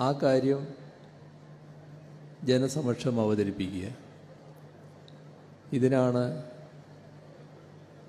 ആ കാര്യം ജനസമക്ഷം അവതരിപ്പിക്കുക. ഇതിനാണ്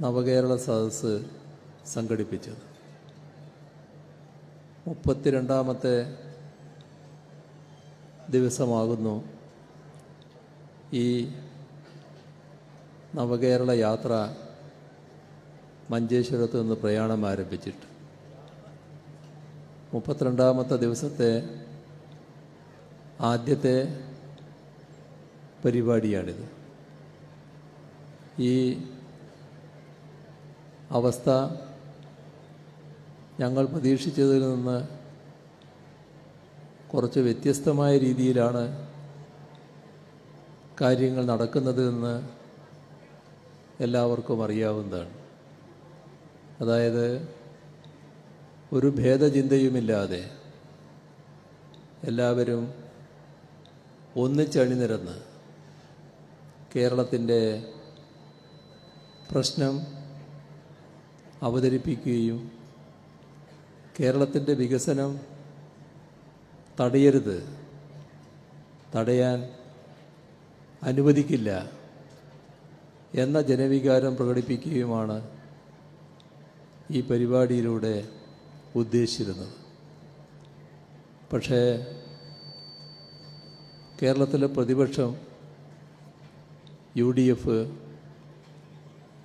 നവകേരള സദസ്സ് സംഘടിപ്പിച്ചത്. മുപ്പത്തിരണ്ടാമത്തെ ദിവസമാകുന്നു ഈ നവകേരള യാത്ര മഞ്ചേശ്വരത്ത് നിന്ന് പ്രയാണം ആരംഭിച്ചിട്ട്. മുപ്പത്തിരണ്ടാമത്തെ ദിവസത്തെ ആദ്യത്തെ പരിപാടിയാണിത്. ഈ അവസ്ഥ ഞങ്ങൾ പ്രതീക്ഷിച്ചതിൽ നിന്ന് കുറച്ച് വ്യത്യസ്തമായ രീതിയിലാണ് കാര്യങ്ങൾ നടക്കുന്നത് എന്ന് എല്ലാവർക്കും അറിയാവുന്നതാണ്. അതായത് ഒരു ഭേദചിന്തയുമില്ലാതെ എല്ലാവരും ഒന്നിച്ചണിനിരന്ന് കേരളത്തിന്റെ പ്രശ്നം അവതരിപ്പിക്കുകയും കേരളത്തിന്റെ വികസനം തടയരുത് തടയാൻ അനുവദിക്കില്ല എന്ന ജനവികാരം പ്രകടിപ്പിക്കുകയുമാണ് ഈ പരിപാടിയിലൂടെ ഉദ്ദേശിച്ചിരുന്നത്. പക്ഷേ കേരളത്തിലെ പ്രതിപക്ഷം യു ഡി എഫ്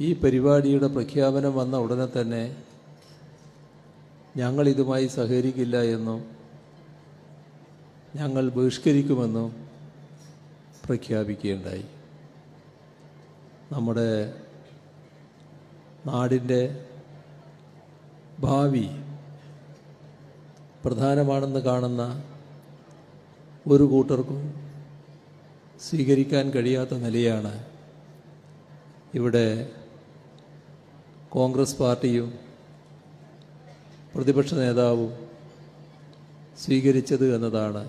ഈ പരിപാടിയുടെ പ്രഖ്യാപനം വന്ന ഉടനെ തന്നെ ഞങ്ങൾ ഇതുമായി സഹകരിക്കില്ല എന്നും ഞങ്ങൾ ബഹിഷ്കരിക്കുമെന്നും പ്രഖ്യാപിക്കുകയുണ്ടായി. നമ്മുടെ നാടിന്റെ ഭാവി പ്രധാനമാണെന്ന് കാണുന്ന ഒരു കൂട്ടർക്കും സ്വീകരിക്കാൻ കഴിയാത്ത നിലയാണ് ഇവിടെ കോൺഗ്രസ് പാർട്ടിയും പ്രതിപക്ഷ നേതാവും സ്വീകരിച്ചത് എന്നതാണ്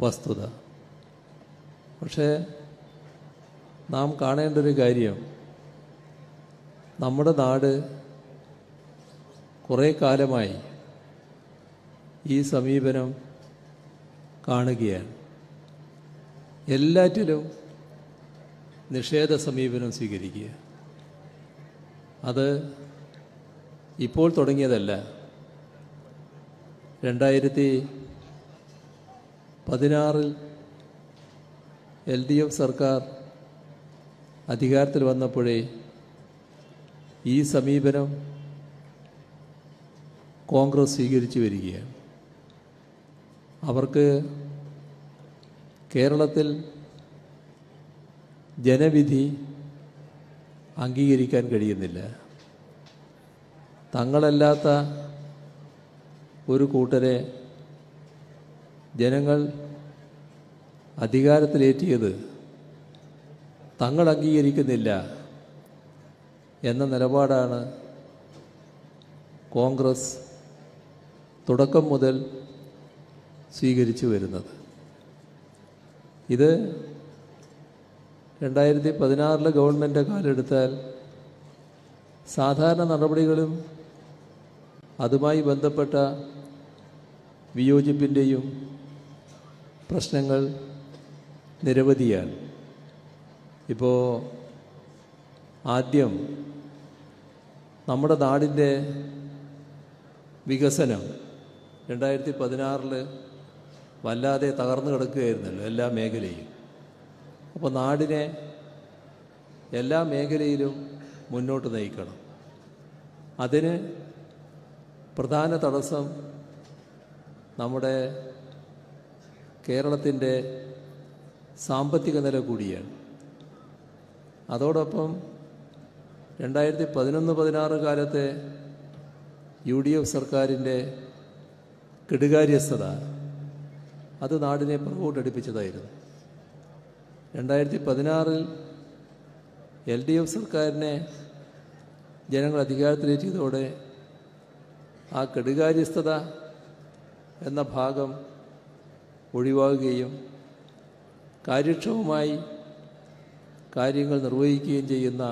വസ്തുത. പക്ഷേ നാം കാണേണ്ട ഒരു കാര്യം നമ്മുടെ നാട് കുറേ കാലമായി ഈ സമീപനം കാണുകയാണ്. എല്ലാറ്റിലും നിഷേധ സമീപനം സ്വീകരിക്കുക. അത് ഇപ്പോൾ തുടങ്ങിയതല്ല. രണ്ടായിരത്തി പതിനാറിൽ എൽ ഡി എഫ് സർക്കാർ അധികാരത്തിൽ വന്നപ്പോഴേ ഈ സമീപനം കോൺഗ്രസ് സ്വീകരിച്ചു വരികയാണ്. അവർക്ക് കേരളത്തിൽ ജനവിധി അംഗീകരിക്കാൻ കഴിയുന്നില്ല. തങ്ങളല്ലാത്ത ഒരു കൂട്ടരെ ജനങ്ങൾ അധികാരത്തിലേറ്റിയത് തങ്ങൾ അംഗീകരിക്കുന്നില്ല എന്ന നിലപാടാണ് കോൺഗ്രസ്. തുടക്കം മുതൽ സ്വീകരിച്ചു വരുന്നത്. ഇത് രണ്ടായിരത്തി പതിനാറിലെ ഗവൺമെന്റ് കാലെടുത്താൽ സാധാരണ നടപടികളും അതുമായി ബന്ധപ്പെട്ട വിയോജിപ്പിന്റെയും പ്രശ്നങ്ങൾ നിരവധിയാണ്. ഇപ്പോൾ ആദ്യം നമ്മുടെ നാടിന്റെ വികസനം രണ്ടായിരത്തി പതിനാറിൽ വല്ലാതെ തകർന്നു കിടക്കുകയായിരുന്നല്ലോ എല്ലാ മേഖലയും അപ്പോൾ നാടിനെ എല്ലാ മേഖലയിലും മുന്നോട്ട് നയിക്കണം. അതിന് പ്രധാന തടസ്സം നമ്മുടെ കേരളത്തിന്റെ സാമ്പത്തിക നില കൂടിയാണ്. അതോടൊപ്പം രണ്ടായിരത്തി പതിനൊന്ന് പതിനാറ് കാലത്തെ യു ഡി എഫ് സർക്കാരിന്റെ കെടുകാര്യസ്ഥത അത് നാടിനെ പുറകോട്ടടിപ്പിച്ചതായിരുന്നു രണ്ടായിരത്തി പതിനാറിൽ എൽ ഡി എഫ് സർക്കാരിനെ ജനങ്ങൾ അധികാരത്തിലേറ്റിയതോടെ ആ കെടുകാര്യസ്ഥത എന്ന ഭാഗം ഒഴിവാകുകയും കാര്യക്ഷമമായി കാര്യങ്ങൾ നിർവഹിക്കുകയും ചെയ്യുന്ന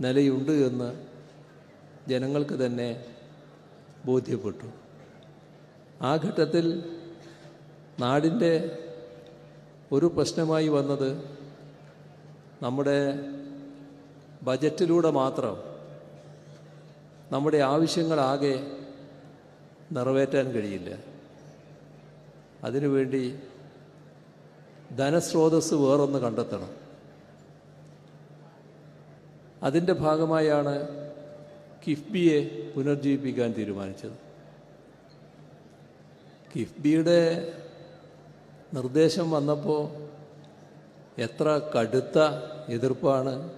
നിലയുണ്ട് എന്ന് ജനങ്ങൾക്ക് തന്നെ ബോധ്യപ്പെട്ടു. ആ ഘട്ടത്തിൽ നാടിന്റെ ഒരു പ്രശ്നമായി വന്നത് നമ്മുടെ ബജറ്റിലൂടെ മാത്രം നമ്മുടെ ആവശ്യങ്ങളാകെ നിറവേറ്റാൻ കഴിയില്ല. അതിനുവേണ്ടി ധനസ്രോതസ് വേറൊന്ന് കണ്ടെത്തണം. അതിന്റെ ഭാഗമായാണ് കിഫ്ബിയെ പുനർജീവിപ്പിക്കാൻ തീരുമാനിച്ചത്. കിഫ്ബിയുടെ നിർദ്ദേശം വന്നപ്പോൾ എത്ര കടുത്ത എതിർപ്പാണ്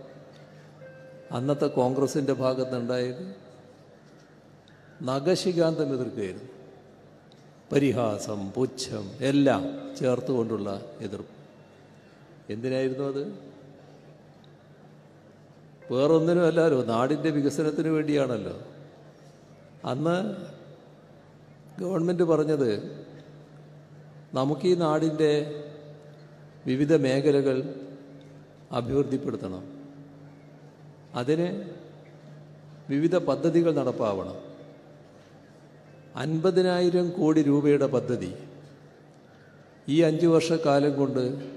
അന്നത്തെ കോൺഗ്രസിന്റെ ഭാഗത്തുണ്ടായത്. നഖശികാന്തം എതിർക്കുകയായിരുന്നു. പരിഹാസം പുച്ഛം എല്ലാം ചേർത്തുകൊണ്ടുള്ള എതിർപ്പ്. എന്തിനായിരുന്നു അത്? വേറൊന്നിനും അല്ലല്ലോ നാടിന്റെ വികസനത്തിന് വേണ്ടിയാണല്ലോ. അന്ന് ഗവൺമെന്റ് പറഞ്ഞത് നമുക്ക് ഈ നാടിന്റെ വിവിധ മേഖലകൾ അഭിവൃദ്ധിപ്പെടുത്തണം. അതിന് വിവിധ പദ്ധതികൾ നടപ്പാവണം. അൻപതിനായിരം കോടി രൂപയുടെ പദ്ധതി ഈ അഞ്ച് വർഷക്കാലം കൊണ്ട്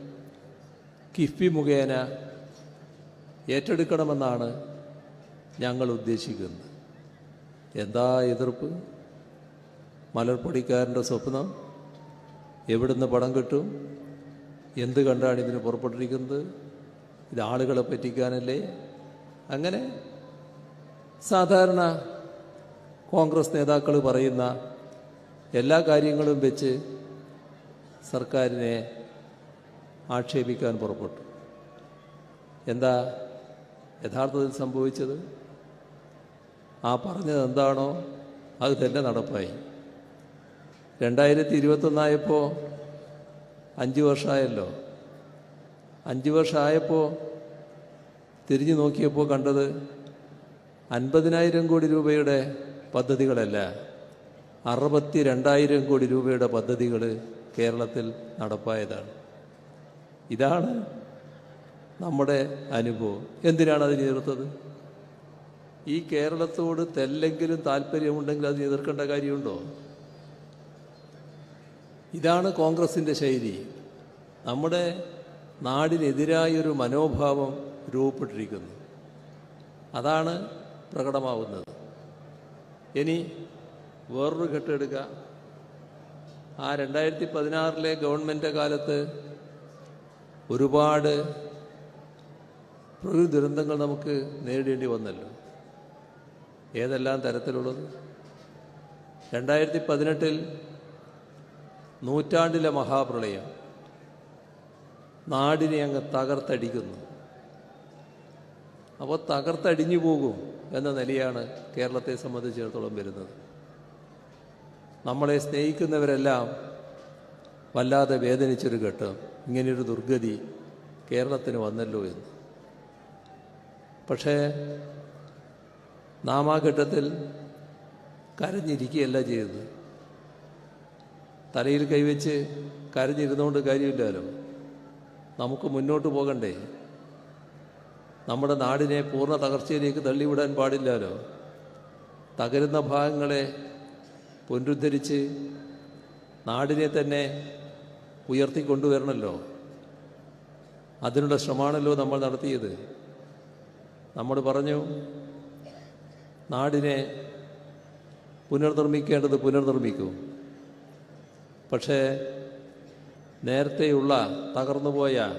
കിഫ്ബി മുഖേന ഏറ്റെടുക്കണമെന്നാണ് ഞങ്ങൾ ഉദ്ദേശിക്കുന്നത്. എന്താ എതിർപ്പ്? മലർപ്പൊടിക്കാരന്റെ സ്വപ്നം? എവിടുന്ന് പണം കിട്ടും? എന്ത് കണ്ടാണ് ഇതിന് പുറപ്പെട്ടിരിക്കുന്നത്? ഇത് ആളുകളെ പറ്റിക്കാനല്ലേ? അങ്ങനെ സാധാരണ കോൺഗ്രസ് നേതാക്കൾ പറയുന്ന എല്ലാ കാര്യങ്ങളും വെച്ച് സർക്കാരിനെ ആക്ഷേപിക്കാൻ പുറപ്പെട്ടു. എന്താ യഥാർത്ഥത്തിൽ സംഭവിച്ചത്? ആ പറഞ്ഞത് എന്താണോ അത് തന്നെ നടപ്പായി. രണ്ടായിരത്തി ഇരുപത്തൊന്നായപ്പോൾ അഞ്ച് വർഷമായല്ലോ. അഞ്ച് വർഷമായപ്പോൾ തിരിഞ്ഞു നോക്കിയപ്പോൾ കണ്ടത് അൻപതിനായിരം കോടി രൂപയുടെ പദ്ധതികളല്ല അറുപത്തി രണ്ടായിരം കോടി രൂപയുടെ പദ്ധതികൾ കേരളത്തിൽ നടപ്പായതാണ്. ഇതാണ് നമ്മുടെ അനുഭവം. എന്തിനാണ് അതിന് എതിർത്തത്? ഈ കേരളത്തോട് തെല്ലെങ്കിലും താല്പര്യമുണ്ടെങ്കിൽ അത് എതിർക്കേണ്ട കാര്യമുണ്ടോ? ഇതാണ് കോൺഗ്രസിന്റെ ശൈലി. നമ്മുടെ നാടിനെതിരായൊരു മനോഭാവം രൂപപ്പെട്ടിരിക്കുന്നു. അതാണ് പ്രകടമാവുന്നത്. ഇനി വേറൊരു ഘട്ടമെടുക്കുക ആ രണ്ടായിരത്തി പതിനാറിലെ ഗവൺമെന്റ് കാലത്ത് ഒരുപാട് പ്രകൃതി ദുരന്തങ്ങൾ നമുക്ക് നേരിടേണ്ടി വന്നല്ലോ. ഏതെല്ലാം തരത്തിലുള്ളത്? രണ്ടായിരത്തി പതിനെട്ടിൽ നൂറ്റാണ്ടിലെ മഹാപ്രളയം നാടിനെ അങ്ങ് തകർത്തടിക്കുന്നു. അപ്പോൾ തകർത്തടിഞ്ഞു പോകും എന്ന നിലയാണ് കേരളത്തെ സംബന്ധിച്ചിടത്തോളം വരുന്നത്. നമ്മളെ സ്നേഹിക്കുന്നവരെല്ലാം വല്ലാതെ വേദനിച്ചൊരു ഘട്ടം ഇങ്ങനെയൊരു ദുർഗതി കേരളത്തിന് വന്നല്ലോ എന്ന്. പക്ഷേ നാം ആ ഘട്ടത്തിൽ കരഞ്ഞിരിക്കുകയല്ല ചെയ്തത്. തലയിൽ കൈവച്ച് കരഞ്ഞിരുന്നുകൊണ്ട് കാര്യമില്ലല്ലോ. നമുക്ക് മുന്നോട്ട് പോകണ്ടേ? നമ്മുടെ നാടിനെ പൂർണ തകർച്ചയിലേക്ക് തള്ളിവിടാൻ പാടില്ലല്ലോ. തകരുന്ന ഭാഗങ്ങളെ പുനരുദ്ധരിച്ച് നാടിനെ തന്നെ ഉയർത്തിക്കൊണ്ടുവരണമല്ലോ അതിനുള്ള ശ്രമമാണല്ലോ നമ്മൾ നടത്തിയത്. നമ്മൾ പറഞ്ഞു നാടിനെ പുനർനിർമ്മിക്കേണ്ടത് പുനർനിർമ്മിക്കും. പക്ഷേ നേരത്തെയുള്ള തകർന്നുപോയ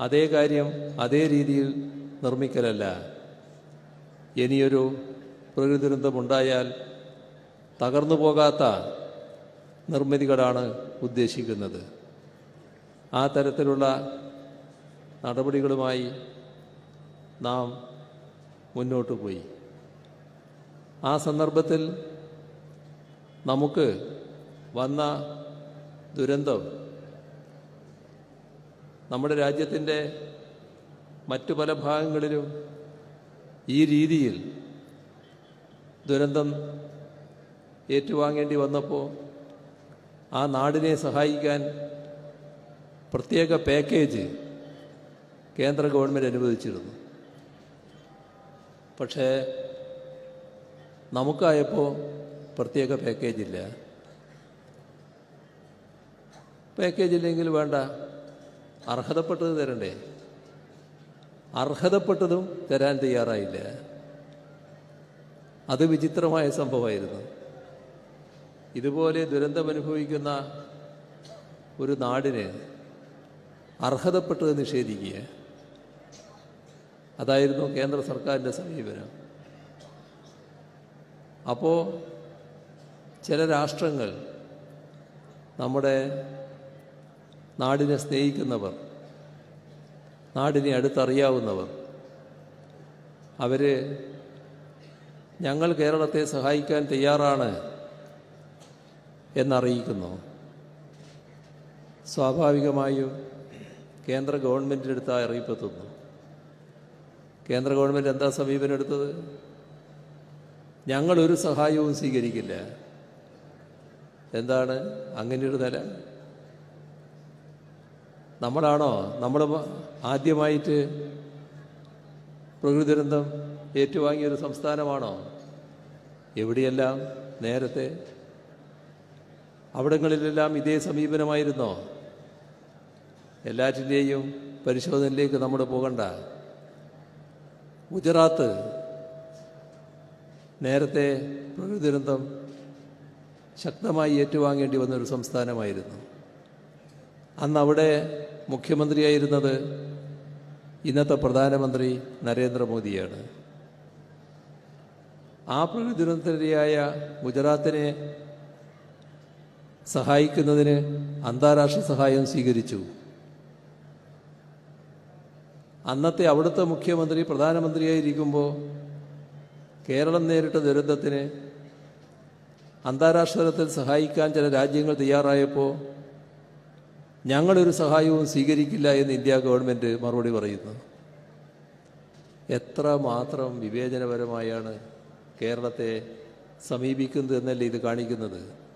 അതേ കാര്യം അതേ രീതിയിൽ നിർമ്മിക്കലല്ല. ഇനിയൊരു പ്രകൃതി ദുരന്തമുണ്ടായാൽ തകർന്നു പോകാത്ത നിർമ്മിതികളാണ് ഉദ്ദേശിക്കുന്നത്. ആ തരത്തിലുള്ള നടപടികളുമായി നാം മുന്നോട്ട് പോയി ആ സന്ദർഭത്തിൽ നമുക്ക് വന്ന ദുരന്തം നമ്മുടെ രാജ്യത്തിന്റെ മറ്റു പല ഭാഗങ്ങളിലും ഈ രീതിയിൽ ദുരന്തം ഏറ്റുവാങ്ങേണ്ടി വന്നപ്പോൾ ആ നാടിനെ സഹായിക്കാൻ പ്രത്യേക പാക്കേജ് കേന്ദ്ര ഗവൺമെന്റ് അനുവദിച്ചിരുന്നു. പക്ഷേ നമുക്കായപ്പോൾ പ്രത്യേക പാക്കേജ് ഇല്ല. പാക്കേജ് ഇല്ലെങ്കിൽ വേണ്ട. അർഹതപ്പെട്ടത് തരണ്ടേ? അർഹതപ്പെട്ടതും തരാൻ തയ്യാറായില്ല. അത് വിചിത്രമായ സംഭവമായിരുന്നു. ഇതുപോലെ ദുരന്തമനുഭവിക്കുന്ന ഒരു നാടിന് അർഹതപ്പെട്ടത് നിഷേധിക്കുക. അതായിരുന്നു കേന്ദ്ര സർക്കാരിന്റെ സമീപനം. അപ്പോൾ ചില രാഷ്ട്രങ്ങൾ നമ്മുടെ നാടിനെ സ്നേഹിക്കുന്നവർ നാടിനെ അടുത്തറിയാവുന്നവർ. അവർ ഞങ്ങൾ കേരളത്തെ സഹായിക്കാൻ തയ്യാറാണ് എന്നറിയിക്കുന്നു. സ്വാഭാവികമായും കേന്ദ്ര ഗവൺമെന്റിനടുത്ത് ആ അറിയിപ്പെത്തുന്നു കേന്ദ്ര ഗവൺമെന്റ് എന്താ സമീപനം എടുത്തത്? ഞങ്ങളൊരു സഹായവും സ്വീകരിക്കില്ല. എന്താണ്? അങ്ങനെയൊരു നില? നമ്മളാണോ? നമ്മൾ ആദ്യമായിട്ട് പ്രകൃതി ദുരന്തം ഏറ്റുവാങ്ങിയൊരു സംസ്ഥാനമാണോ? എവിടെയെല്ലാം? നേരത്തെ? അവിടങ്ങളിലെല്ലാം ഇതേ സമീപനമായിരുന്നോ? എല്ലാറ്റിന്റെയും പരിശോധനയിലേക്ക് നമ്മൾ പോകണ്ട. ഗുജറാത്ത് നേരത്തെ പ്രകൃതി ദുരന്തം ശക്തമായി ഏറ്റുവാങ്ങേണ്ടി വന്നൊരു സംസ്ഥാനമായിരുന്നു. അന്ന് അവിടെ മുഖ്യമന്ത്രിയായിരുന്നത് ഇന്നത്തെ പ്രധാനമന്ത്രി നരേന്ദ്രമോദിയാണ്. ആ പ്രകൃതി ദുരന്തത്തിനിരയായ ഗുജറാത്തിനെ സഹായിക്കുന്നതിന് അന്താരാഷ്ട്ര സഹായം സ്വീകരിച്ചു. അന്നത്തെ അവിടുത്തെ മുഖ്യമന്ത്രി പ്രധാനമന്ത്രിയായിരിക്കുമ്പോൾ കേരളം നേരിട്ട ദുരന്തത്തിന് അന്താരാഷ്ട്ര തലത്തിൽ സഹായിക്കാൻ ചില രാജ്യങ്ങൾ തയ്യാറായപ്പോൾ ഞങ്ങളൊരു സഹായവും സ്വീകരിക്കില്ല എന്ന് ഇന്ത്യ ഗവൺമെന്റ് മറുപടി പറയുന്നു. എത്ര മാത്രം വിവേചനപരമായാണ് കേരളത്തെ സമീപിക്കുന്നത് എന്നല്ലേ ഇത് കാണിക്കുന്നത്?